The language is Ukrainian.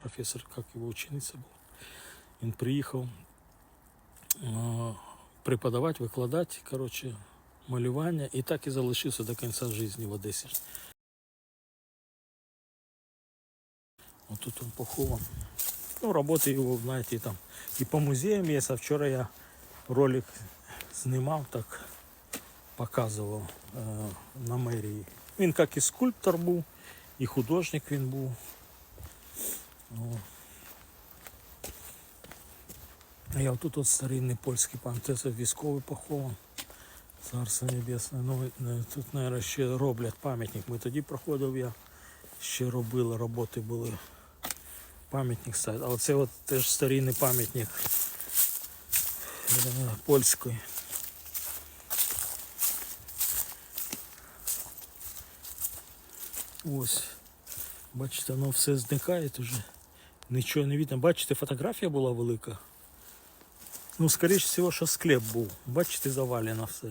професор, як його учениця була. Він приїхав е, преподавати, викладати, коротше, малювання, і так і залишився до кінця життя в Одесі. Отут він похован. Ну, роботи його, знаєте, там і по музеям є. А вчора я ролик знімав, так показував е, на мерії. Він як і скульптор був, і художник він був. А я тут от старинний польський пам'ятник, це військовий похован. Царство Небесне. Ну, е, тут, мабуть, ще роблять пам'ятник. Ми тоді проходив, я ще робили, роботи були. Пам'ятник ставить. А оце от теж старинний пам'ятник е, польської. Ось. Бачите, воно все зникає уже. Нічого не видно. Бачите, фотографія була велика. Ну, скоріше всього, що склеп був. Бачите, завалено все.